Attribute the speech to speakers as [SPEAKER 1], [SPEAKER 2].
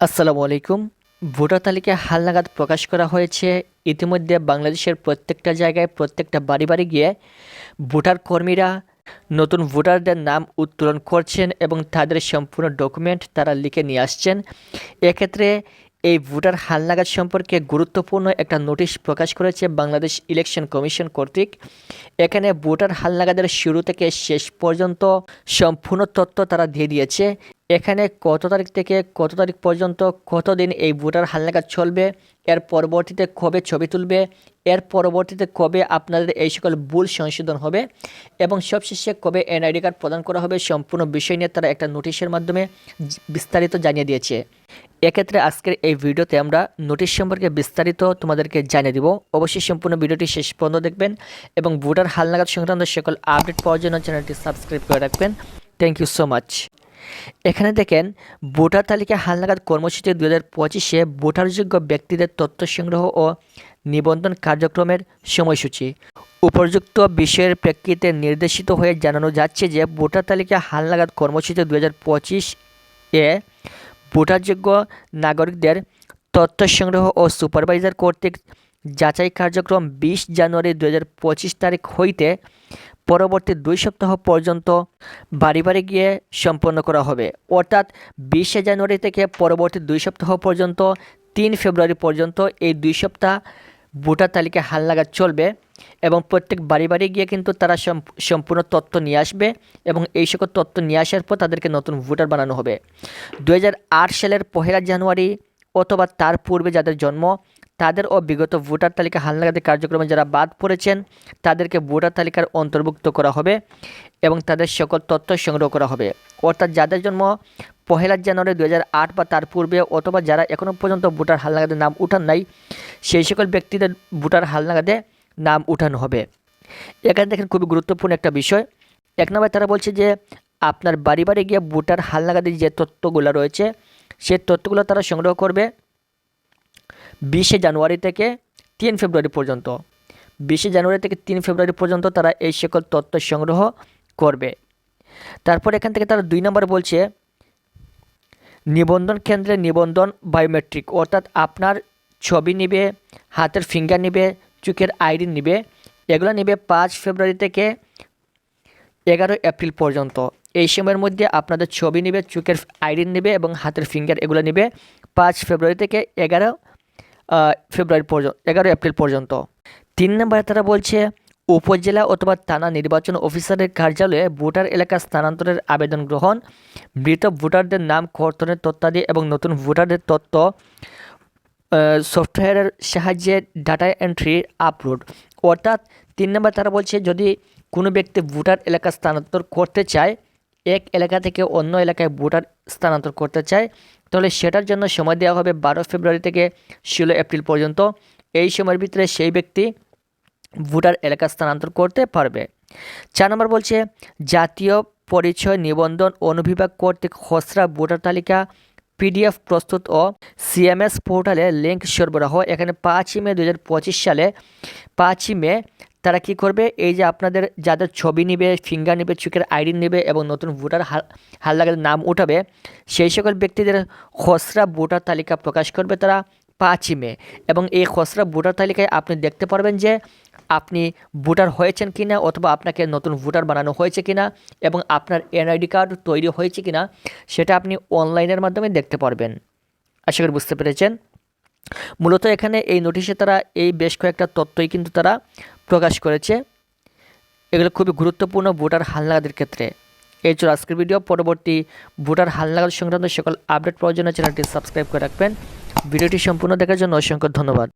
[SPEAKER 1] আসসালামু আলাইকুম। ভোটার তালিকায় হালনাগাদ প্রকাশ করা হয়েছে। ইতিমধ্যে বাংলাদেশের প্রত্যেকটা জায়গায় প্রত্যেকটা বাড়ি বাড়ি গিয়ে ভোটার কর্মীরা নতুন ভোটারদের নাম উত্তোলন করছেন এবং তাদের সম্পূর্ণ ডকুমেন্ট তারা লিখে নিয়ে আসছেন। এক্ষেত্রে এই ভোটার হালনাগাদ সম্পর্কে গুরুত্বপূর্ণ একটা নোটিশ প্রকাশ করেছে বাংলাদেশ ইলেকশন কমিশন কর্তৃক। এখানে ভোটার হালনাগাদের শুরু থেকে শেষ পর্যন্ত সম্পূর্ণ তথ্য তারা দিয়ে দিয়েছে। এখানে কত তারিখ থেকে কত তারিখ পর্যন্ত কতদিন এই ভোটার হালনাগাদ চলবে, এর পরবর্তীতে কবে ছবি তুলবে, এর পরবর্তীতে কবে আপনাদের এই সকল ভুল সংশোধন হবে এবং সবশেষে কবে এনআইডি কার্ড প্রদান করা হবে সম্পূর্ণ বিষয় নিয়ে তারা একটা নোটিশের মাধ্যমে বিস্তারিত জানিয়ে দিয়েছে। এক্ষেত্রে আজকের এই ভিডিওতে আমরা নোটিশ সম্পর্কে বিস্তারিত তোমাদেরকে জানিয়ে দিব। অবশ্যই সম্পূর্ণ ভিডিওটি শেষ পর্যন্ত দেখবেন এবং ভোটার হালনাগাদ সংক্রান্ত সকল আপডেট পাওয়ার জন্য চ্যানেলটি সাবস্ক্রাইব করে রাখবেন। থ্যাংক ইউ সো মাচ এখানে দেখেন, ভোটার তালিকা হালনাগাদ কর্মসূচি দু হাজার পঁচিশে ভোটারযোগ্য ব্যক্তিদের তথ্য সংগ্রহ ও নিবন্ধন কার্যক্রমের সময়সূচি। উপযুক্ত বিষয়ের প্রেক্ষিতে নির্দেশিত হয়ে জানানো যাচ্ছে যে ভোটার তালিকা হালনাগাদ কর্মসূচি দু হাজার পঁচিশ এ ভোটারযোগ্য নাগরিকদের তথ্য সংগ্রহ ও সুপারভাইজার কর্তৃক যাচাই কার্যক্রম বিশ জানুয়ারি দু পঁচিশ তারিখ হইতে পরবর্তী দুই সপ্তাহ পর্যন্ত বাড়ি বাড়ি গিয়ে সম্পন্ন করা হবে। অর্থাৎ বিশে জানুয়ারি থেকে পরবর্তী দুই সপ্তাহ পর্যন্ত, তিন ফেব্রুয়ারি পর্যন্ত এই দুই সপ্তাহ ভোটার তালিকায় হাল লাগা চলবে এবং প্রত্যেক বাড়ি বাড়ি গিয়ে কিন্তু তারা সম্পূর্ণ তথ্য নিয়ে আসবে এবং এই সকল তথ্য নিয়ে আসার পর তাদেরকে নতুন ভোটার বানানো হবে। দু হাজার আট সালের পহেলা জানুয়ারি অথবা তার পূর্বে যাদের জন্ম তাদের ও বিগত ভোটার তালিকা হালনাগাদের কার্যক্রমে যারা বাদ পড়েছেন, তাদেরকে ভোটার তালিকার অন্তর্ভুক্ত করা হবে এবং তাদের সকল তথ্য সংগ্রহ করা হবে। অর্থাৎ যাদের জন্ম পহেলা জানুয়ারি দু হাজার আট বা তার পূর্বে অথবা যারা এখনও পর্যন্ত ভোটার হালনাগাদে নাম উঠান নাই, সেই সকল ব্যক্তিদের ভোটার হালনাগাদে নাম উঠানো হবে। এখানে দেখেন খুবই গুরুত্বপূর্ণ একটা বিষয়। এক নম্বরে তারা বলছে যে, আপনার বাড়ি বাড়ি গিয়ে ভোটার হালনাগাদের যে তথ্যগুলো রয়েছে, সেই তথ্যগুলো তারা সংগ্রহ করবে। বিশে জানুয়ারি থেকে তিন ফেব্রুয়ারি পর্যন্ত। বিশে জানুয়ারি থেকে তিন ফেব্রুয়ারি পর্যন্ত তারা এই সকল তথ্য সংগ্রহ করবে। তারপর এখান থেকে তারা দুই নম্বর বলছে, নিবন্ধন কেন্দ্রে নিবন্ধন বায়োমেট্রিক অর্থাৎ আপনার ছবি নিবে, হাতের ফিঙ্গার নিবে, চোখের আইডি নিবে, এগুলো নিবে পাঁচ ফেব্রুয়ারি থেকে এগারো এপ্রিল পর্যন্ত। এই সময়ের মধ্যে আপনাদের ছবি নিবে, চোখের আইডি নেবে এবং হাতের ফিঙ্গার এগুলো নিবে পাঁচ ফেব্রুয়ারি থেকে এগারো ফেব্রুয়ারি পর্যন্ত এগারো এপ্রিল পর্যন্ত। তিন নম্বরে তারা বলছে, উপজেলা অথবা থানা নির্বাচন অফিসারের কার্যালয়ে ভোটার এলাকা স্থানান্তরের আবেদন গ্রহণ, মৃত ভোটারদের নাম কর্তনের তথ্যাদি এবং নতুন ভোটারদের তথ্য সফটওয়্যারের সাহায্যে ডাটা এন্ট্রি আপলোড। অর্থাৎ তিন নম্বর তারা বলছে, যদি কোনো ব্যক্তি ভোটার এলাকা স্থানান্তর করতে চায় এক এলাকা থেকে অন্য এলাকায় ভোটার স্থানান্তর করতে চায়, তাহলে সেটার জন্য সময় দেওয়া হবে বারো ফেব্রুয়ারি থেকে ষোলো এপ্রিল পর্যন্ত। এই সময়ের ভিতরে সেই ব্যক্তি ভোটার এলাকা স্থানান্তর করতে পারবে। চার নম্বর বলছে, জাতীয় পরিচয় নিবন্ধন অনুবিভাগ কর্তৃক খসড়া ভোটার তালিকা, পিডিএফ প্রস্তুত ও সিএমএস পোর্টালে লিঙ্ক সরবরাহ। এখানে পাঁচই মে দু হাজার পঁচিশ সালে পাঁচই মে তারা কি করবে? এই যে আপনাদের যাদের ছবি নেবে ফিঙ্গার নিবে, চোখের আইডি নেবে এবং নতুন ভোটার হাল হালনাগাদ নাম উঠাবে, সেই সকল ব্যক্তিদের খসড়া ভোটার তালিকা প্রকাশ করবে তারা পাঁচই মে। এবং এই খসড়া ভোটার তালিকায় আপনি দেখতে পারবেন যে আপনি ভোটার হয়েছেন কি না অথবা আপনাকে নতুন ভোটার বানানো হয়েছে কি না এবং আপনার এনআইডি কার্ড তৈরি হয়েছে কি না সেটা আপনি অনলাইনের মাধ্যমে দেখতে পারবেন। আশা করি বুঝতে পেরেছেন। মূলত এখানে এই নোটিশে তারা এই বেশ কয়েকটা তথ্যই কিন্তু তারা প্রকাশ করেছে। এগুলো খুবই গুরুত্বপূর্ণ ভোটার হালনাগাদের ক্ষেত্রে। এই ছিল আজকের ভিডিও পরবর্তী ভোটার হালনাগাদ সংক্রান্ত সকল আপডেট পাওয়ার জন্য চ্যানেলটি সাবস্ক্রাইব করে রাখবেন। ভিডিওটি সম্পূর্ণ দেখার জন্য অসংখ্য ধন্যবাদ।